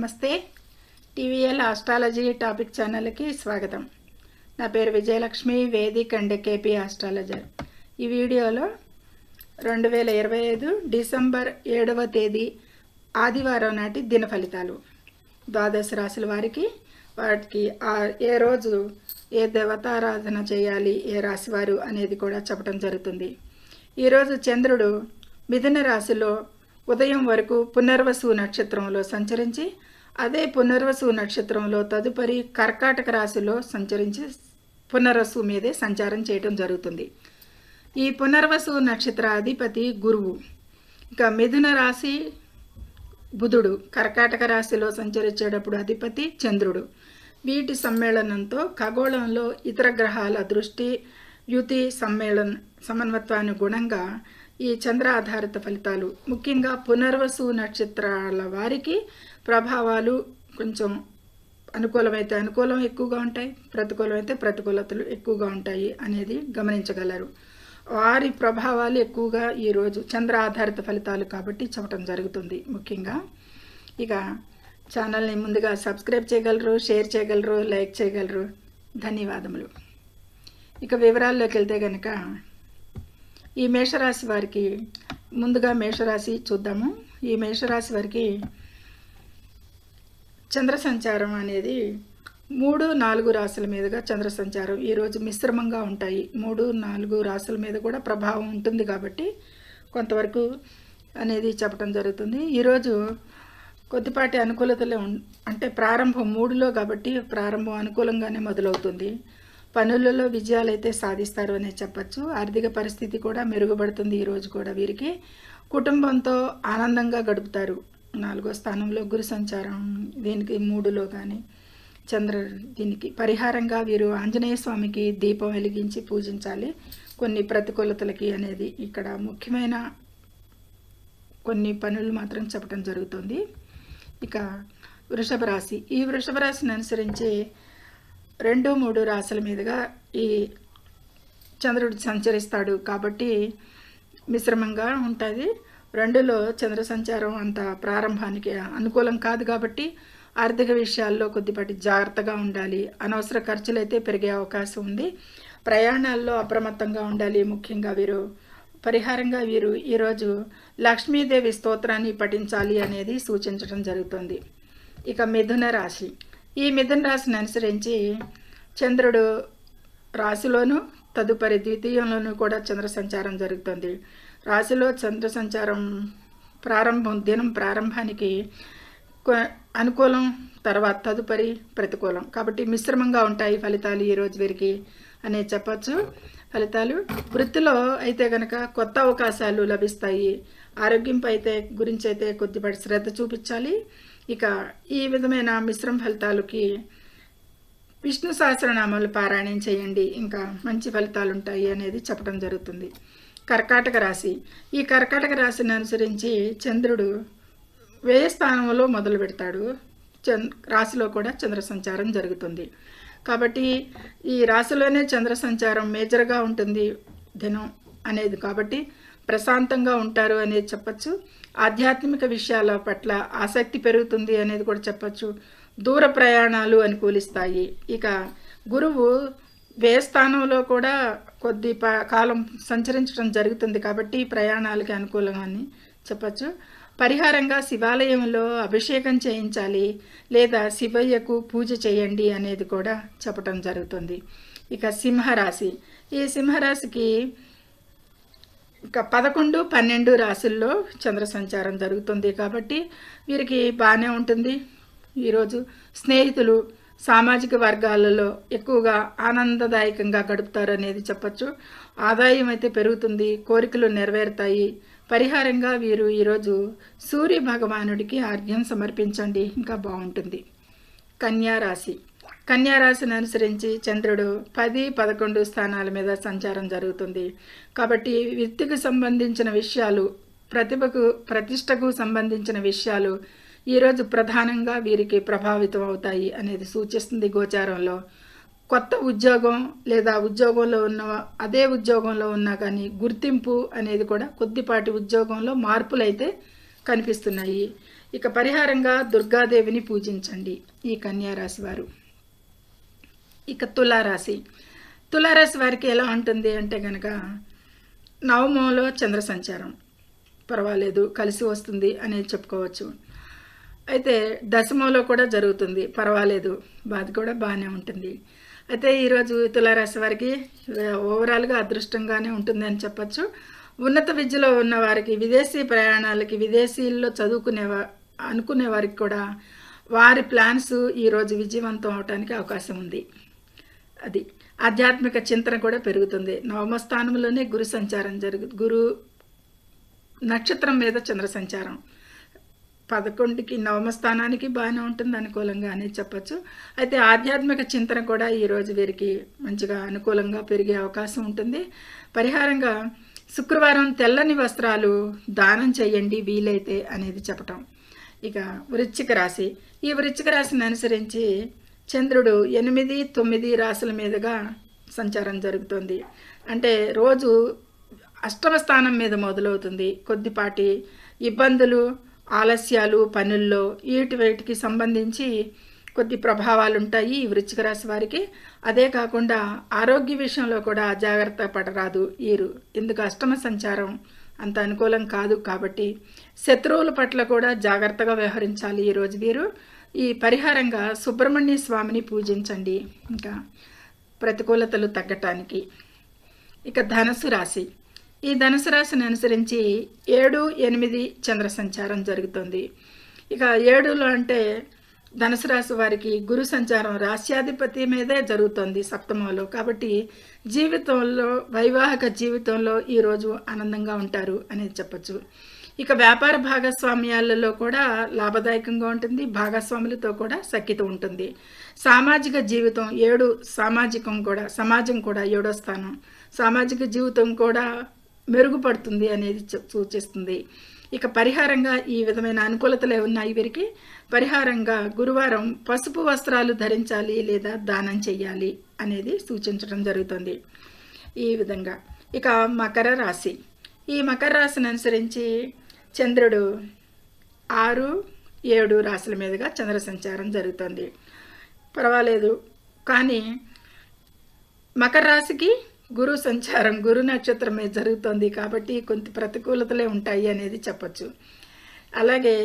నమస్తే. TVL astrology topic ఛానల్కి స్వాగతం. నా పేరు Vijayalakshmi Vedic and KP astrologer. ఈ వీడియోలో రెండు వేల ఇరవై ఐదు డిసెంబర్ ఏడవ తేదీ ఆదివారం నాటి దిన ఫలితాలు. ద్వాదశ రాశుల వారికి వాటికి ఏ రోజు ఏ దేవతారాధన చేయాలి ఏ రాశివారు అనేది కూడా చెప్పడం జరుగుతుంది. ఈరోజు చంద్రుడు మిథున రాశిలో ఉదయం వరకు పునర్వసు నక్షత్రంలో సంచరించి అదే పునర్వసు నక్షత్రంలో తదుపరి కర్కాటక రాశిలో సంచరించి పునర్వసు మీదే సంచారం చేయటం జరుగుతుంది. ఈ పునర్వసు నక్షత్ర అధిపతి గురువు. ఇక మిథున రాశి బుధుడు. కర్కాటక రాశిలో సంచరించేటప్పుడు అధిపతి చంద్రుడు. వీటి సమ్మేళనంతో ఖగోళంలో ఇతర గ్రహాల దృష్టి యుతి సమ్మేళన సమన్వత్వాన్ని గుణంగా ఈ చంద్ర ఆధారిత ఫలితాలు. ముఖ్యంగా పునర్వసు నక్షత్రాల వారికి ప్రభావాలు కొంచెం అనుకూలమైతే అనుకూలం ఎక్కువగా ఉంటాయి ప్రతికూలమైతే ప్రతికూలతలు ఎక్కువగా ఉంటాయి అనేది గమనించగలరు. వారి ప్రభావాలు ఎక్కువగా ఈరోజు చంద్ర ఆధారిత ఫలితాలు కాబట్టి చెప్పటం జరుగుతుంది. ముఖ్యంగా ఇక ఛానల్ని ముందుగా సబ్స్క్రైబ్ చేయగలరు షేర్ చేయగలరు లైక్ చేయగలరు. ధన్యవాదములు. ఇక వివరాల్లోకి వెళ్తే కనుక ఈ మేషరాశి వారికి ముందుగా మేషరాశి చూద్దాము. ఈ మేషరాశి వారికి చంద్ర సంచారం అనేది మూడు నాలుగు రాశుల మీదుగా చంద్ర సంచారం ఈరోజు మిశ్రమంగా ఉంటాయి. మూడు నాలుగు రాశుల మీద కూడా ప్రభావం ఉంటుంది కాబట్టి కొంతవరకు అనేది చెప్పడం జరుగుతుంది. ఈరోజు కొద్దిపాటి అనుకూలతలే ఉం- అంటే ప్రారంభం మూడులో కాబట్టి ప్రారంభం అనుకూలంగానే మొదలవుతుంది. పనులలో విజయాలు అయితే సాధిస్తారు అనే చెప్పచ్చు. ఆర్థిక పరిస్థితి కూడా మెరుగుపడుతుంది ఈరోజు కూడా వీరికి. కుటుంబంతో ఆనందంగా గడుపుతారు. నాలుగో స్థానంలో గురు సంచారం దీనికి మూడులో కానీ చంద్ర దీనికి పరిహారంగా వీరు ఆంజనేయ స్వామికి దీపం వెలిగించి పూజించాలి. కొన్ని ప్రతికూలతలకి అనేది ఇక్కడ ముఖ్యమైన కొన్ని పనులు మాత్రం చెప్పడం జరుగుతుంది. ఇక వృషభ రాశి. ఈ వృషభ రాశిని అనుసరించి రెండు మూడు రాశుల మీదుగా ఈ చంద్రుడు సంచరిస్తాడు కాబట్టి మిశ్రమంగా ఉంటుంది. రెండులో చంద్ర సంచారం అంత ప్రారంభానికి అనుకూలం కాదు కాబట్టి ఆర్థిక విషయాల్లో కొద్దిపాటి జాగ్రత్తగా ఉండాలి. అనవసర ఖర్చులు అయితే పెరిగే అవకాశం ఉంది. ప్రయాణాల్లో అప్రమత్తంగా ఉండాలి. ముఖ్యంగా వీరు పరిహారంగా వీరు ఈరోజు లక్ష్మీదేవి స్తోత్రాన్ని పఠించాలి అనేది సూచించడం జరుగుతుంది. ఇక మిథున రాశి. ఈ మిథున రాశిని అనుసరించి చంద్రుడు రాశిలోను తదుపరి ద్వితీయంలోనూ కూడా చంద్ర సంచారం జరుగుతుంది. రాశిలో చంద్ర సంచారం ప్రారంభం దినం ప్రారంభానికి అనుకూలం తర్వాత తదుపరి ప్రతికూలం. కాబట్టి మిశ్రమంగా ఉంటాయి ఫలితాలు ఈరోజు వీరికి అనే చెప్పచ్చు. ఫలితాలు వృత్తిలో అయితే కనుక కొత్త అవకాశాలు లభిస్తాయి. ఆరోగ్యంపై అయితే గురించి అయితే కొద్దిపాటి శ్రద్ధ చూపించాలి. ఇక ఈ విధమైన మిశ్రమ ఫలితాలకి విష్ణు సహస్రనామాలు పారాయణం చేయండి. ఇంకా మంచి ఫలితాలు ఉంటాయి అనేది చెప్పడం జరుగుతుంది. కర్కాటక రాశి. ఈ కర్కాటక రాశిని అనుసరించి చంద్రుడు వ్యయ స్థానంలో మొదలు పెడతాడు. చంద్ర రాశిలో కూడా చంద్ర సంచారం జరుగుతుంది. కాబట్టి ఈ రాశిలోనే చంద్ర సంచారం మేజర్గా ఉంటుంది దినం అనేది. కాబట్టి ప్రశాంతంగా ఉంటారు అనేది చెప్పచ్చు. ఆధ్యాత్మిక విషయాల పట్ల ఆసక్తి పెరుగుతుంది అనేది కూడా చెప్పచ్చు. దూర ప్రయాణాలు అనుకూలిస్తాయి. ఇక గురువు వే స్థానంలో కూడా కొద్ది ప- కాలం సంచరించడం జరుగుతుంది కాబట్టి ప్రయాణాలకి అనుకూలంగా అని చెప్పచ్చు. పరిహారంగా శివాలయంలో అభిషేకం చేయించాలి లేదా శివయ్యకు పూజ చేయండి అనేది కూడా చెప్పటం జరుగుతుంది. ఇక సింహరాశి. ఈ సింహరాశికి ఇంకా పదకొండు పన్నెండు రాశుల్లో చంద్ర సంచారం జరుగుతుంది కాబట్టి వీరికి బాగానే ఉంటుంది. ఈరోజు స్నేహితులు సామాజిక వర్గాలలో ఎక్కువగా ఆనందదాయకంగా గడుపుతారు అనేది చెప్పచ్చు. ఆదాయం అయితే పెరుగుతుంది కోరికలు నెరవేరుతాయి. పరిహారంగా వీరు ఈరోజు సూర్య భగవానుడికి ఆర్ఘ్యం సమర్పించండి. ఇంకా బాగుంటుంది. కన్యా కన్యారాశిని అనుసరించి చంద్రుడు పది పదకొండు స్థానాల మీద సంచారం జరుగుతుంది. కాబట్టి విత్తుకు సంబంధించిన విషయాలు ప్రతిభకు ప్రతిష్టకు సంబంధించిన విషయాలు ఈరోజు ప్రధానంగా వీరికి ప్రభావితం అవుతాయి అనేది సూచిస్తుంది గోచారంలో. కొత్త ఉద్యోగం లేదా ఉద్యోగంలో ఉన్న అదే ఉద్యోగంలో ఉన్నా కానీ గుర్తింపు అనేది కూడా కొద్దిపాటి ఉద్యోగంలో మార్పులైతే కనిపిస్తున్నాయి. ఇక పరిహారంగా దుర్గాదేవిని పూజించండి ఈ కన్యారాశి వారు. ఇక తులారాశి. తులారాశి వారికి ఎలా ఉంటుంది అంటే కనుక నవమంలో చంద్ర సంచారం. పర్వాలేదు కలిసి వస్తుంది అనేది చెప్పుకోవచ్చు. అయితే దశమంలో కూడా జరుగుతుంది పర్వాలేదు బాధ కూడా బాగానే ఉంటుంది. అయితే ఈరోజు తులారాశి వారికి ఓవరాల్గా అదృష్టంగానే ఉంటుంది అని చెప్పచ్చు. ఉన్నత విద్యలో ఉన్న వారికి విదేశీ ప్రయాణాలకి విదేశీల్లో చదువుకునే అనుకునే వారికి కూడా వారి ప్లాన్స్ ఈరోజు విజయవంతం అవడానికి అవకాశం ఉంది. అది ఆధ్యాత్మిక చింతన కూడా పెరుగుతుంది. నవమ స్థానంలోనే గురు సంచారం జరుగు గురు నక్షత్రం మీద చంద్ర సంచారం. పదకొండుకి నవమ స్థానానికి బాగానే ఉంటుంది అనుకూలంగా అనేది చెప్పచ్చు. అయితే ఆధ్యాత్మిక చింతన కూడా ఈరోజు వీరికి మంచిగా అనుకూలంగా పెరిగే అవకాశం ఉంటుంది. పరిహారంగా శుక్రవారం తెల్లని వస్త్రాలు దానం చేయండి వీలైతే అనేది చెప్పటం. ఇక వృశ్చిక రాశి. ఈ వృశ్చిక రాశిని అనుసరించి చంద్రుడు ఎనిమిది తొమ్మిది రాశుల మీదుగా సంచారం జరుగుతుంది. అంటే రోజు అష్టమ స్థానం మీద మొదలవుతుంది. కొద్దిపాటి ఇబ్బందులు ఆలస్యాలు పనుల్లో వీటి సంబంధించి కొద్ది ప్రభావాలు ఉంటాయి ఈ వృచ్చిక రాశి వారికి. అదే కాకుండా ఆరోగ్య విషయంలో కూడా జాగ్రత్త పడరాదు వీరు. ఎందుకు అష్టమ సంచారం అంత అనుకూలం కాదు కాబట్టి శత్రువుల పట్ల కూడా జాగ్రత్తగా వ్యవహరించాలి ఈరోజు వీరు. ఈ పరిహారంగా సుబ్రహ్మణ్య స్వామిని పూజించండి. ఇంకా ప్రతికూలతలు తగ్గటానికి. ఇక ధనుసు రాశి. ఈ ధనుసు రాశిని అనుసరించి ఏడు ఎనిమిది చంద్ర సంచారం జరుగుతుంది. ఇక ఏడులో అంటే ధనుసు రాశి వారికి గురు సంచారం రాశ్యాధిపతి మీదే జరుగుతుంది సప్తమంలో. కాబట్టి జీవితంలో వైవాహిక జీవితంలో ఈరోజు ఆనందంగా ఉంటారు అనేది చెప్పచ్చు. ఇక వ్యాపార భాగస్వామ్యాలలో కూడా లాభదాయకంగా ఉంటుంది భాగస్వాములతో కూడా సఖ్యత ఉంటుంది. సామాజిక జీవితం ఏడు సామాజికం కూడా సమాజం కూడా ఏడో స్థానం. సామాజిక జీవితం కూడా మెరుగుపడుతుంది అనేది సూచిస్తుంది. ఇక పరిహారంగా ఈ విధమైన అనుకూలతలే ఉన్నాయి వీరికి. పరిహారంగా గురువారం పసుపు వస్త్రాలు ధరించాలి లేదా దానం చెయ్యాలి అనేది సూచించడం జరుగుతుంది. ఈ విధంగా. ఇక మకర రాశి. ఈ మకర రాశిని అనుసరించి చంద్రుడు ఆరు ఏడు రాశుల మీదుగా చంద్ర సంచారం జరుగుతుంది. పర్వాలేదు కానీ మకర రాశికి గురు సంచారం గురు నక్షత్రం మీద జరుగుతుంది కాబట్టి కొంత ప్రతికూలతలే ఉంటాయి అనేది చెప్పచ్చు. అలాగే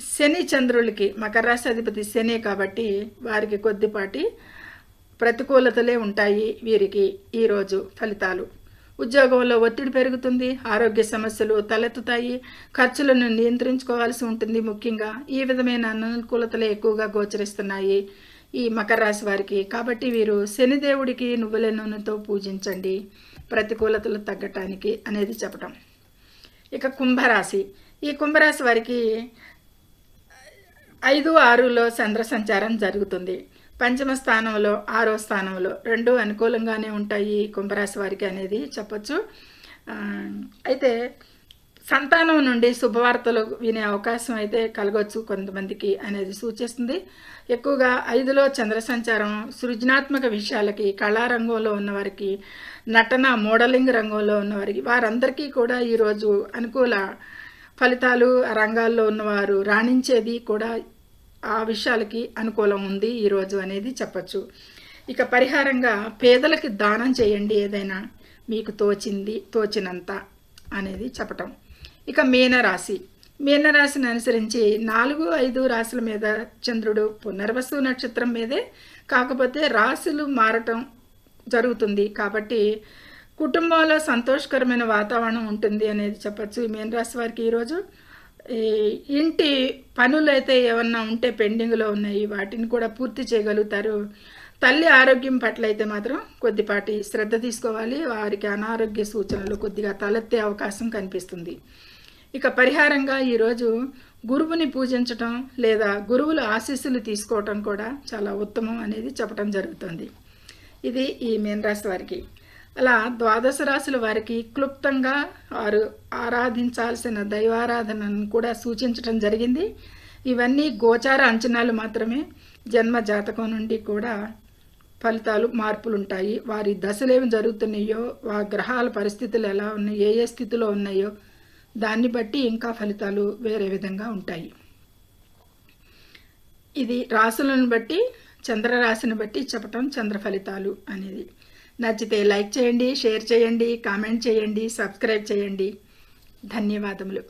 శని చంద్రులకి మకర రాశి అధిపతి శని కాబట్టి వారికి కొద్దిపాటి ప్రతికూలతలే ఉంటాయి వీరికి ఈరోజు ఫలితాలు. ఉద్యోగంలో ఒత్తిడి పెరుగుతుంది ఆరోగ్య సమస్యలు తలెత్తుతాయి ఖర్చులను నియంత్రించుకోవాల్సి ఉంటుంది ముఖ్యంగా. ఈ విధమైన అనుకూలతలే ఎక్కువగా గోచరిస్తున్నాయి ఈ మకర రాశి వారికి. కాబట్టి వీరు శనిదేవుడికి నువ్వుల నూనెతో పూజించండి. ప్రతికూలతలు తగ్గటానికి అనేది చెప్పటం. ఇక కుంభరాశి. ఈ కుంభరాశి వారికి ఐదు ఆరులో చంద్ర సంచారం జరుగుతుంది. పంచమ స్థానంలో ఆరో స్థానంలో రెండు అనుకూలంగానే ఉంటాయి కుంభరాశి వారికి అనేది చెప్పచ్చు. అయితే సంతానం నుండి శుభవార్తలు వినే అవకాశం అయితే కలగవచ్చు కొంతమందికి అనేది సూచిస్తుంది. ఎక్కువగా ఐదులో చంద్ర సంచారం సృజనాత్మక విషయాలకి కళారంగంలో ఉన్నవారికి నటన మోడలింగ్ రంగంలో ఉన్నవారికి వారందరికీ కూడా ఈరోజు అనుకూల ఫలితాలు రంగాల్లో ఉన్నవారు రాణించేది కూడా ఆ విషయాలకి అనుకూలం ఉంది ఈరోజు అనేది చెప్పచ్చు. ఇక పరిహారంగా పేదలకి దానం చేయండి ఏదైనా మీకు తోచింది తోచినంత అనేది చెప్పటం. ఇక మీనరాశి. మీనరాశిని అనుసరించి నాలుగు ఐదు రాశుల మీద చంద్రుడు పునర్వసు నక్షత్రం మీదే. కాకపోతే రాశులు మారటం జరుగుతుంది కాబట్టి కుటుంబంలో సంతోషకరమైన వాతావరణం ఉంటుంది అనేది చెప్పచ్చు ఈ మీనరాశి వారికి ఈరోజు ఇంటి పనులు అయితే ఏమన్నా ఉంటే పెండింగ్లో ఉన్నాయి వాటిని కూడా పూర్తి చేయగలుగుతారు. తల్లి ఆరోగ్యం పట్ల అయితే మాత్రం కొద్దిపాటి శ్రద్ధ తీసుకోవాలి. వారికి అనారోగ్య సూచనలు కొద్దిగా తలెత్తే అవకాశం కనిపిస్తుంది. ఇక పరిహారంగా ఈరోజు గురువుని పూజించటం లేదా గురువుల ఆశీస్సులు తీసుకోవటం కూడా చాలా ఉత్తమం అనేది చెప్పడం జరుగుతుంది. ఇది ఈ మీనరాశి వారికి. అలా ద్వాదశ రాశుల వారికి క్లుప్తంగా వారు ఆరాధించాల్సిన దైవారాధనను కూడా సూచించడం జరిగింది. ఇవన్నీ గోచార అంచనాలు మాత్రమే. జన్మ జాతకం నుండి కూడా ఫలితాలు మార్పులు ఉంటాయి వారి దశలు ఏమి జరుగుతున్నాయో ఆ గ్రహాల పరిస్థితులు ఎలా ఉన్నాయో ఏ ఏ స్థితిలో ఉన్నాయో దాన్ని బట్టి ఇంకా ఫలితాలు వేరే విధంగా ఉంటాయి. ఇది రాశులను బట్టి చంద్రరాశిని బట్టి చెప్పటం చంద్ర ఫలితాలు అనేది. నచ్చితే లైక్ చేయండి షేర్ చేయండి కామెంట్ చేయండి సబ్స్క్రైబ్ చేయండి. ధన్యవాదములు.